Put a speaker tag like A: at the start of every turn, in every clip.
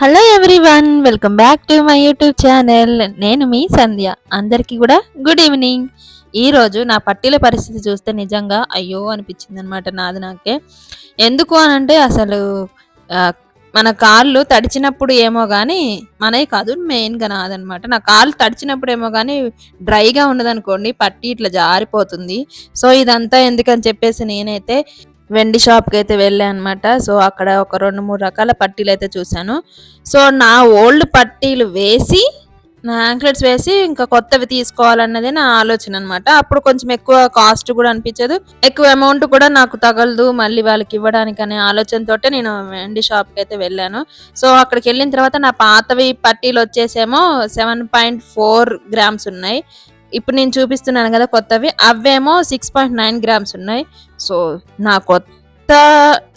A: Hello everyone welcome back to my YouTube channel నేను మీ సంధ్య. అందరికీ కూడా గుడ్ ఈవినింగ్ ఈరోజు నా పట్టీల పరిస్థితి చూస్తే నిజంగా అయ్యో అనిపించింది అనమాట నాది నాకే. ఎందుకు అని అంటే అసలు మన కాళ్ళు తడిచినప్పుడు ఏమో కానీ మనవి కాదు మెయిన్గా నాదనమాట నా కాళ్ళు తడిచినప్పుడు ఏమో కానీ డ్రైగా ఉన్నదనుకోండి పట్టి ఇట్లా జారిపోతుంది. సో ఇదంతా ఎందుకని చెప్పేసి నేనైతే వెండి షాప్కి అయితే వెళ్ళాను అనమాట సో అక్కడ ఒక రెండు మూడు రకాల పట్టీలు అయితే చూశాను. సో నా ఓల్డ్ పట్టీలు వేసి నా యాంక్లెట్స్ వేసి ఇంకా కొత్తవి తీసుకోవాలన్నది నా ఆలోచన అనమాట అప్పుడు కొంచెం ఎక్కువ కాస్ట్ కూడా అనిపించదు. ఎక్కువ అమౌంట్ కూడా నాకు తగలదు మళ్ళీ వాళ్ళకి ఇవ్వడానికి అనే ఆలోచనతో నేను వెండి షాప్కి అయితే వెళ్ళాను. సో అక్కడికి వెళ్ళిన తర్వాత నా పాతవి పట్టీలు వచ్చేసేమో సెవెన్ పాయింట్ ఫోర్ గ్రామ్స్ ఉన్నాయి. ఇప్పుడు నేను చూపిస్తున్నాను కదా కొత్తవి. అవేమో సిక్స్ పాయింట్ నైన్ గ్రామ్స్ ఉన్నాయి. సో నా కొత్త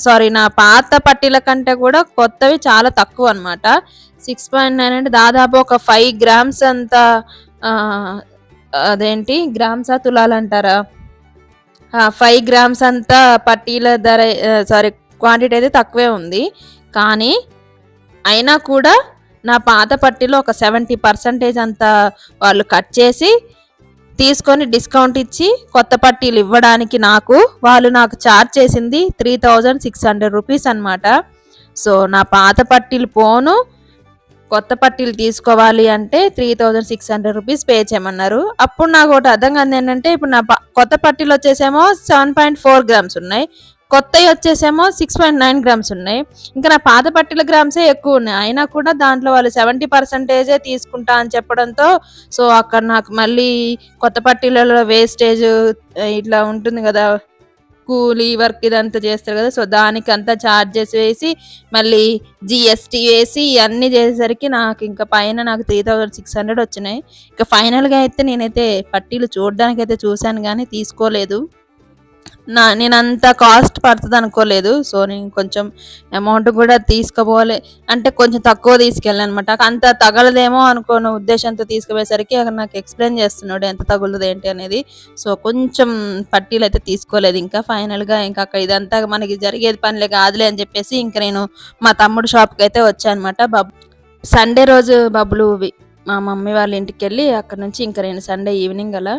A: సారీ నా పాత పట్టీల కంటే కూడా కొత్తవి చాలా తక్కువ అనమాట సిక్స్ పాయింట్ నైన్ అంటే దాదాపు ఒక ఫైవ్ గ్రామ్స్ అంత అదేంటి? గ్రామ్స్ తులాలంటారా ఫైవ్ గ్రామ్స్ అంతా పట్టీల ధర సారీ క్వాంటిటీ అయితే తక్కువే ఉంది. కానీ అయినా కూడా నా పాత పట్టీలో ఒక సెవెంటీ పర్సెంటేజ్ అంత వాళ్ళు కట్ చేసి తీసుకొని డిస్కౌంట్ ఇచ్చి కొత్త పట్టీలు ఇవ్వడానికి నాకు వాళ్ళు నాకు చార్జ్ చేసింది three thousand six hundred rupees అనమాట సో నా పాత పట్టీలు పోను కొత్త పట్టీలు తీసుకోవాలి అంటే three thousand six hundred rupees pay చేయమన్నారు. అప్పుడు నాకు ఒకటి అర్థం కాదు ఏంటంటే ఇప్పుడు నా ప- కొత్త పట్టీలు వచ్చేసేమో సెవెన్ పాయింట్ ఫోర్ గ్రామ్స్ ఉన్నాయి. కొత్తవి వచ్చేసేమో సిక్స్ పాయింట్ నైన్ గ్రామ్స్ ఉన్నాయి. ఇంకా నా పాత పట్టీల గ్రామ్సే ఎక్కువ ఉన్నాయి. అయినా కూడా దాంట్లో వాళ్ళు సెవెంటీ పర్సెంటేజే తీసుకుంటా అని చెప్పడంతో సో అక్కడ నాకు మళ్ళీ కొత్త పట్టీలలో వేస్టేజ్ ఇట్లా ఉంటుంది కదా కూలీ వర్క్ ఇదంతా చేస్తారు కదా సో దానికి అంతా ఛార్జెస్ వేసి మళ్ళీ జిఎస్టీ వేసి ఇవన్నీ చేసేసరికి నాకు ఇంకా పైన నాకు త్రీ థౌజండ్ సిక్స్ హండ్రెడ్ వచ్చినాయి. ఇంకా ఫైనల్గా అయితే నేనైతే పట్టీలు చూడడానికి అయితే చూశాను కానీ తీసుకోలేదు. నా నేను అంత కాస్ట్ పడుతుంది అనుకోలేదు. సో నేను కొంచెం అమౌంట్ కూడా తీసుకుపోలే అంటే కొంచెం తక్కువ తీసుకెళ్ళాను అనమాట అంత తగలదేమో అనుకోని ఉద్దేశంతో తీసుకుపోయేసరికి అక్కడ నాకు ఎక్స్ప్లెయిన్ చేస్తున్నాడు ఎంత తగులదు ఏంటి అనేది. సో కొంచెం పట్టీలు అయితే తీసుకోలేదు. ఇంకా ఫైనల్గా ఇంకా అక్కడ ఇదంతా మనకి జరిగేది పనిలే కాదులే అని చెప్పేసి ఇంకా నేను మా తమ్ముడు షాప్కి అయితే వచ్చాను అనమాట బబ్ సండే రోజు బబ్బులు మా మమ్మీ వాళ్ళ ఇంటికి వెళ్ళి అక్కడ నుంచి ఇంకా నేను సండే ఈవినింగ్ అలా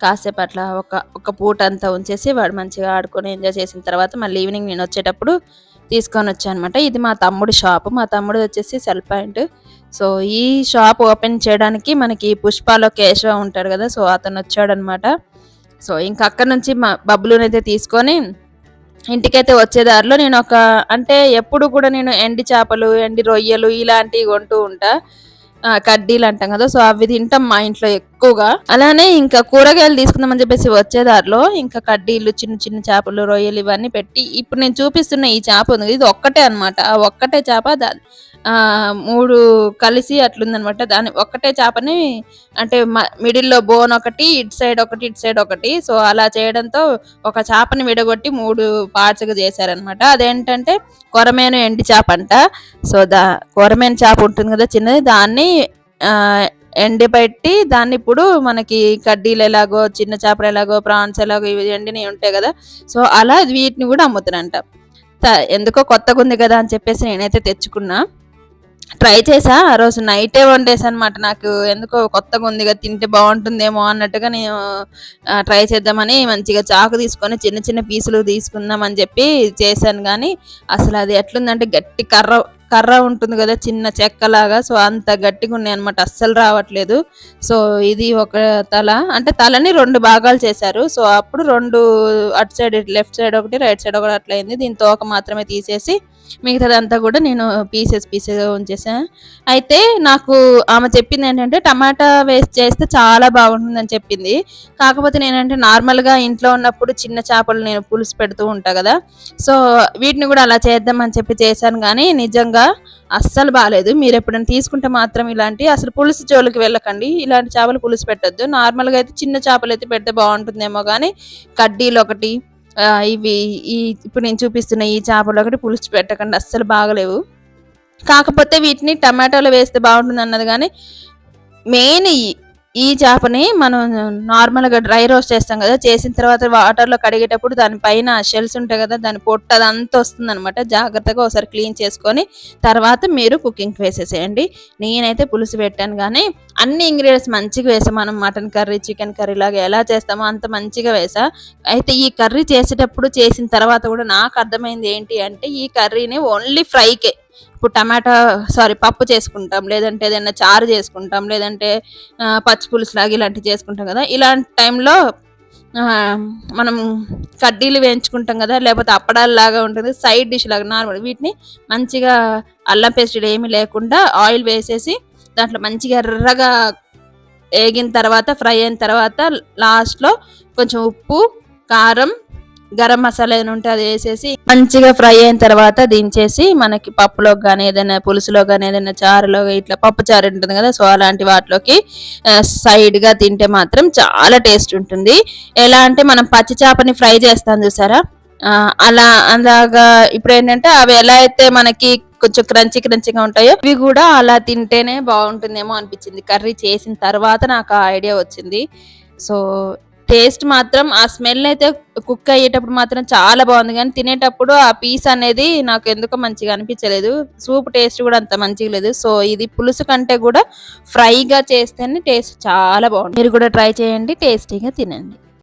A: కాసేపు అట్లా ఒక ఒక పూట అంతా ఉంచేసి వాడు మంచిగా ఆడుకొని ఎంజాయ్ చేసిన తర్వాత మళ్ళీ ఈవినింగ్ నేను వచ్చేటప్పుడు తీసుకొని వచ్చాను అనమాట ఇది మా తమ్ముడు షాప్. మా తమ్ముడు వచ్చేసి సెల్ పాయింట్. సో ఈ షాప్ ఓపెన్ చేయడానికి మనకి పుష్పాలో కేశవ ఉంటాడు కదా సో అతను వచ్చాడనమాట. సో ఇంకా అక్కడ నుంచి మా బబ్బులునైతే తీసుకొని ఇంటికైతే వచ్చే దారిలో నేను ఒక అంటే ఎప్పుడు కూడా నేను ఎండి చేపలు ఎండి రొయ్యలు ఇలాంటివి కొంటూ ఉంటా. కడ్డీలు అంటాం కదా సో అవి తింటాం మా ఇంట్లో ఎక్కువగా. అలానే ఇంకా కూరగాయలు తీసుకుందామని చెప్పేసి వచ్చే దారిలో ఇంకా కడ్డీలు చిన్న చిన్న చేపలు రొయ్యలు ఇవన్నీ పెట్టి ఇప్పుడు నేను చూపిస్తున్న ఈ చేప ఉంది ఇది ఒక్కటే అన్నమాట. ఆ ఒక్కటే చేప దా మూడు కలిసి అట్లుందనమాట. దాని ఒక్కటే చేపని అంటే మిడిల్లో బోన్ ఒకటి ఇటు సైడ్ ఒకటి ఇటు సైడ్ ఒకటి. సో అలా చేయడంతో ఒక చేపని విడగొట్టి మూడు పార్ట్స్గా చేశారనమాట. అదేంటంటే కొరమేను ఎండి చేప అంట సో దా కొరమేను చేప ఉంటుంది కదా చిన్నది దాన్ని ఎండిపెట్టి ఎండబెట్టి దాన్ని ఇప్పుడు మనకి కడ్డీలు ఎలాగో చిన్న చేపలు ఎలాగో ప్రాన్స్ ఎలాగో ఇవి ఎండినవి ఉంటాయి కదా. సో అలా వీటిని కూడా అమ్ముతారంట. ఎందుకో కొత్తగా ఉంది కదా అని చెప్పేసి నేనైతే తెచ్చుకున్నా. ట్రై చేసా ఆ రోజు నైటే వండేసా అనమాట నాకు. ఎందుకో కొత్తగా ఉందిగా తింటే బాగుంటుందేమో అన్నట్టుగా నేను ట్రై చేద్దామని మంచిగా చాకు తీసుకొని చిన్న చిన్న పీసులు తీసుకుందామని చెప్పి చేశాను. కానీ అసలు అది ఎట్లుందంటే గట్టి కర్ర కర్ర ఉంటుంది కదా చిన్న చెక్కలాగా. సో అంత గట్టిగా ఉన్నాయి అనమాట అస్సలు రావట్లేదు. సో ఇది ఒక తల. అంటే తలని రెండు భాగాలు చేశారు. సో అప్పుడు రెండు అటు సైడ్ లెఫ్ట్ సైడ్ ఒకటి రైట్ సైడ్ ఒకటి అట్లా అయింది. దీని తోక మాత్రమే తీసేసి మిగతాదంతా కూడా నేను పీసెస్ పీసెస్ ఉంచేసాను అయితే నాకు ఆమె చెప్పింది ఏంటంటే టమాటా వేస్ట్ చేస్తే చాలా బాగుంటుందని చెప్పింది. కాకపోతే నేనంటే నార్మల్గా ఇంట్లో ఉన్నప్పుడు చిన్న చేపలు నేను పులుసు పెడుతూ ఉంటా కదా. సో వీటిని కూడా అలా చేద్దామని చెప్పి చేశాను. కానీ నిజంగా అస్సలు బాగాలేదు మీరు ఎప్పుడైనా తీసుకుంటే మాత్రం ఇలాంటి అసలు పులుసు జోలికి వెళ్ళకండి. ఇలాంటి చేపలు పులుసు పెట్టద్దు. నార్మల్గా అయితే చిన్న చేపలు అయితే పెడితే బాగుంటుందేమో కానీ కడ్డీలు ఒకటి ఇవి ఈ ఇప్పుడు నేను చూపిస్తున్న ఈ చేపలు ఒకటి పులుసు పెట్టకండి. అస్సలు బాగలేవు. కాకపోతే వీటిని టమాటాలు వేస్తే బాగుంటుంది అన్నది కానీ మెయిన్ ఈ చేపని మనం నార్మల్గా డ్రై రోస్ట్ చేస్తాం కదా చేసిన తర్వాత వాటర్లో కడిగేటప్పుడు దానిపైన షెల్స్ ఉంటాయి కదా దాని పొట్ట అదంతా వస్తుంది అనమాట జాగ్రత్తగా ఒకసారి క్లీన్ చేసుకొని తర్వాత మీరు కుకింగ్కి వేసేసేయండి. నేనైతే పులుసు పెట్టాను కానీ అన్ని ఇంగ్రీడియంట్స్ మంచిగా వేసాం. మనం మటన్ కర్రీ చికెన్ కర్రీ లాగా ఎలా చేస్తామో అంత మంచిగా వేసా. అయితే ఈ కర్రీ చేసేటప్పుడు చేసిన తర్వాత కూడా నాకు అర్థమైంది ఏంటి అంటే ఈ కర్రీని ఓన్లీ ఫ్రైకే. ఇప్పుడు టమాటా సారీ పప్పు చేసుకుంటాం లేదంటే ఏదైనా చారు చేసుకుంటాం లేదంటే పచ్చిపులుసు లాగా ఇలాంటివి చేసుకుంటాం కదా. ఇలాంటి టైంలో మనం కడ్డీలు వేయించుకుంటాం కదా లేకపోతే అప్పడాలు లాగా ఉంటుంది సైడ్ డిష్ లాగా నార్మల్ వీటిని మంచిగా అల్లం పేస్ట్ ఏమీ లేకుండా ఆయిల్ వేసేసి దాంట్లో మంచిగా ఎర్రగా వేగిన తర్వాత ఫ్రై అయిన తర్వాత లాస్ట్లో కొంచెం ఉప్పు కారం గరం మసాలా ఏదైనా ఉంటే అది వేసేసి మంచిగా ఫ్రై అయిన తర్వాత దించేసి మనకి పప్పులో కానీ ఏదైనా పులుసులో కానీ ఏదైనా చారులో ఇట్లా పప్పు చారు ఉంటుంది కదా సో అలాంటి వాటిలోకి సైడ్గా తింటే మాత్రం చాలా టేస్ట్ ఉంటుంది. ఎలా అంటే మనం పచ్చి చేపని ఫ్రై చేస్తాం చూసారా? అలా అలాగా ఇప్పుడు ఏంటంటే అవి ఎలా అయితే మనకి కొంచెం క్రంచి క్రంచిగా ఉంటాయో ఇవి కూడా అలా తింటేనే బాగుంటుందేమో అనిపించింది. కర్రీ చేసిన తర్వాత నాకు ఆ ఐడియా వచ్చింది. సో టేస్ట్ మాత్రం ఆ స్మెల్ అయితే కుక్ అయ్యేటప్పుడు మాత్రం చాలా బాగుంది. కానీ తినేటప్పుడు ఆ పీస్ అనేది నాకు ఎందుకో మంచిగా అనిపించలేదు. సూప్ టేస్ట్ కూడా అంత మంచిగా లేదు. సో ఇది పులుసు కంటే కూడా ఫ్రైగా చేస్తేనే టేస్ట్ చాలా బాగుంది మీరు కూడా ట్రై చేయండి టేస్టీగా తినండి.